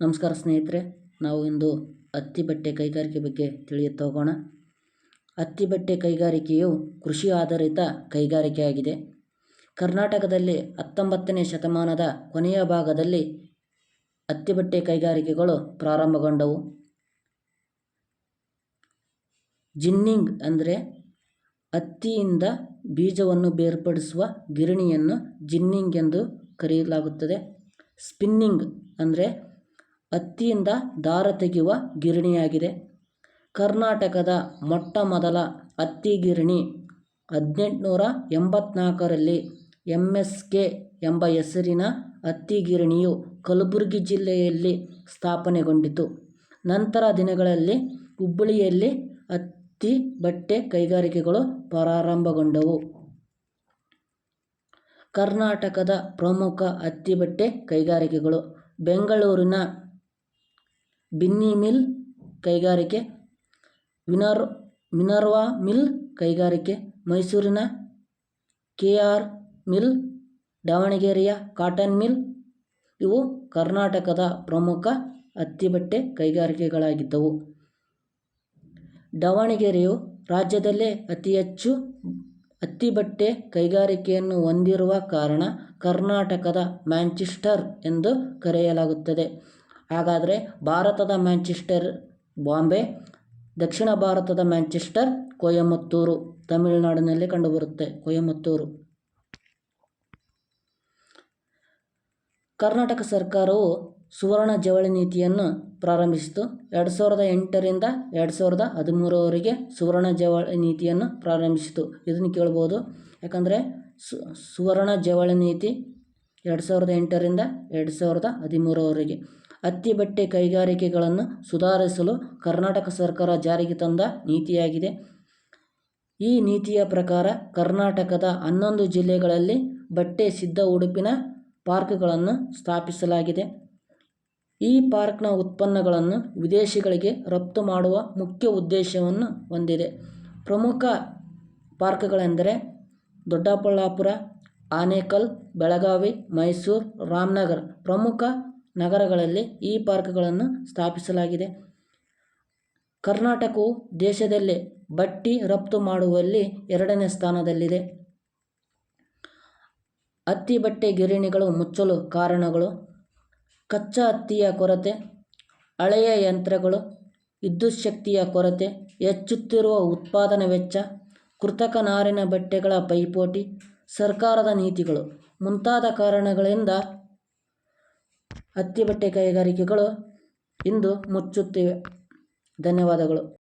ನಮಸ್ಕಾರ ಸ್ನೇಹಿತರೆ, ನಾವು ಇಂದು ಹತ್ತಿ ಬಟ್ಟೆ ಕೈಗಾರಿಕೆ ಬಗ್ಗೆ ತಿಳಿಯುತ್ತಾ ಹೋಗೋಣ. ಹತ್ತಿ ಬಟ್ಟೆ ಕೈಗಾರಿಕೆಯು ಕೃಷಿ ಆಧಾರಿತ ಕೈಗಾರಿಕೆಯಾಗಿದೆ ಕರ್ನಾಟಕದಲ್ಲಿ ಹತ್ತೊಂಬತ್ತನೇ ಶತಮಾನದ ಕೊನೆಯ ಭಾಗದಲ್ಲಿ ಹತ್ತಿ ಬಟ್ಟೆ ಕೈಗಾರಿಕೆಗಳು ಪ್ರಾರಂಭಗೊಂಡವು. ಜಿನ್ನಿಂಗ್ ಅಂದರೆ ಹತ್ತಿಯಿಂದ ಬೀಜವನ್ನು ಬೇರ್ಪಡಿಸುವ ಗಿರಣಿಯನ್ನು ಜಿನ್ನಿಂಗ್ ಎಂದು ಕರೆಯಲಾಗುತ್ತದೆ. ಸ್ಪಿನ್ನಿಂಗ್ ಅಂದರೆ ಹತ್ತಿಯಿಂದ ದಾರ ತೆಗೆಯುವ ಗಿರಣಿಯಾಗಿದೆ. ಕರ್ನಾಟಕದ ಮೊಟ್ಟ ಮೊದಲ ಹತ್ತಿ ಗಿರಣಿ ಹದಿನೆಂಟುನೂರ ಎಂಬತ್ನಾಲ್ಕರಲ್ಲಿ ಎಂ ಎಸ್ ಕೆ ಎಂಬ ಹೆಸರಿನ ಹತ್ತಿ ಗಿರಣಿಯು ಕಲಬುರಗಿ ಜಿಲ್ಲೆಯಲ್ಲಿ ಸ್ಥಾಪನೆಗೊಂಡಿತು. ನಂತರ ದಿನಗಳಲ್ಲಿ ಹುಬ್ಬಳ್ಳಿಯಲ್ಲಿ ಹತ್ತಿ ಬಟ್ಟೆ ಕೈಗಾರಿಕೆಗಳು ಪ್ರಾರಂಭಗೊಂಡವು. ಕರ್ನಾಟಕದ ಪ್ರಮುಖ ಹತ್ತಿ ಬಟ್ಟೆ ಕೈಗಾರಿಕೆಗಳು ಬೆಂಗಳೂರಿನ ಬಿನ್ನಿ ಮಿಲ್ ಕೈಗಾರಿಕೆ, ವಿನರ್ ಮಿನರ್ವಾ ಮಿಲ್ ಕೈಗಾರಿಕೆ, ಮೈಸೂರಿನ ಕೆ ಆರ್ ಮಿಲ್, ದಾವಣಗೆರೆಯ ಕಾಟನ್ ಮಿಲ್, ಇವು ಕರ್ನಾಟಕದ ಪ್ರಮುಖ ಹತ್ತಿ ಬಟ್ಟೆ ಕೈಗಾರಿಕೆಗಳಾಗಿದ್ದವು. ದಾವಣಗೆರೆಯು ರಾಜ್ಯದಲ್ಲೇ ಅತಿ ಹೆಚ್ಚು ಹತ್ತಿ ಬಟ್ಟೆ ಕೈಗಾರಿಕೆಯನ್ನು ಹೊಂದಿರುವ ಕಾರಣ ಕರ್ನಾಟಕದ ಮ್ಯಾಂಚೆಸ್ಟರ್ ಎಂದು ಕರೆಯಲಾಗುತ್ತದೆ. ಹಾಗಾದರೆ ಭಾರತದ ಮ್ಯಾಂಚೆಸ್ಟರ್ ಬಾಂಬೆ, ದಕ್ಷಿಣ ಭಾರತದ ಮ್ಯಾಂಚೆಸ್ಟರ್ ಕೊಯಮತ್ತೂರು, ತಮಿಳುನಾಡಿನಲ್ಲಿ ಕಂಡುಬರುತ್ತೆ ಕೊಯಮತ್ತೂರು. ಕರ್ನಾಟಕ ಸರ್ಕಾರವು ಸುವರ್ಣ ಜವಳಿ ನೀತಿಯನ್ನು ಪ್ರಾರಂಭಿಸಿತು. ಎರಡು ಸಾವಿರದ ಎಂಟರಿಂದ ಎರಡು ಸಾವಿರದ ಹದಿಮೂರವರೆಗೆ ಸುವರ್ಣ ಜವಳಿ ನೀತಿಯನ್ನು ಪ್ರಾರಂಭಿಸಿತು. ಇದನ್ನು ಕೇಳ್ಬೋದು. ಯಾಕಂದರೆ ಸುವರ್ಣ ಜವಳಿ ನೀತಿ ಎರಡು ಸಾವಿರದ ಎಂಟರಿಂದ ಎರಡು ಸಾವಿರದ ಹದಿಮೂರರವರೆಗೆ ಹತ್ತಿ ಬಟ್ಟೆ ಕೈಗಾರಿಕೆಗಳನ್ನು ಸುಧಾರಿಸಲು ಕರ್ನಾಟಕ ಸರ್ಕಾರ ಜಾರಿಗೆ ತಂದ ನೀತಿಯಾಗಿದೆ. ಈ ನೀತಿಯ ಪ್ರಕಾರ ಕರ್ನಾಟಕದ ಹನ್ನೊಂದು ಜಿಲ್ಲೆಗಳಲ್ಲಿ ಬಟ್ಟೆ ಸಿದ್ಧ ಉಡುಪಿನ ಪಾರ್ಕ್ಗಳನ್ನು ಸ್ಥಾಪಿಸಲಾಗಿದೆ. ಈ ಪಾರ್ಕ್ನ ಉತ್ಪನ್ನಗಳನ್ನು ವಿದೇಶಿಗಳಿಗೆ ರಫ್ತು ಮಾಡುವ ಮುಖ್ಯ ಉದ್ದೇಶವನ್ನು ಹೊಂದಿದೆ. ಪ್ರಮುಖ ಪಾರ್ಕ್ಗಳೆಂದರೆ ದೊಡ್ಡಬಳ್ಳಾಪುರ, ಆನೇಕಲ್, ಬೆಳಗಾವಿ, ಮೈಸೂರು, ರಾಮನಗರ ಪ್ರಮುಖ ನಗರಗಳಲ್ಲಿ ಈ ಪಾರ್ಕ್ಗಳನ್ನು ಸ್ಥಾಪಿಸಲಾಗಿದೆ. ಕರ್ನಾಟಕವು ದೇಶದಲ್ಲೇ ಬಟ್ಟಿ ರಫ್ತು ಮಾಡುವಲ್ಲಿ ಎರಡನೇ ಸ್ಥಾನದಲ್ಲಿದೆ. ಹತ್ತಿ ಬಟ್ಟೆ ಗಿರಣಿಗಳು ಮುಚ್ಚಲು ಕಾರಣಗಳು, ಕಚ್ಚಾ ಹತ್ತಿಯ ಕೊರತೆ, ಹಳೆಯ ಯಂತ್ರಗಳು ವಿದ್ಯುತ್ ಶಕ್ತಿಯ ಕೊರತೆ, ಹೆಚ್ಚುತ್ತಿರುವ ಉತ್ಪಾದನಾ ವೆಚ್ಚ, ಕೃತಕ ನಾರಿನ ಬಟ್ಟೆಗಳ ಪೈಪೋಟಿ, ಸರ್ಕಾರದ ನೀತಿಗಳು ಮುಂತಾದ ಕಾರಣಗಳಿಂದ ಹತ್ತಿ ಬಟ್ಟೆ ಕೈಗಾರಿಕೆಗಳು ಇಂದು ಮುಚ್ಚುತ್ತಿವೆ. ಧನ್ಯವಾದಗಳು.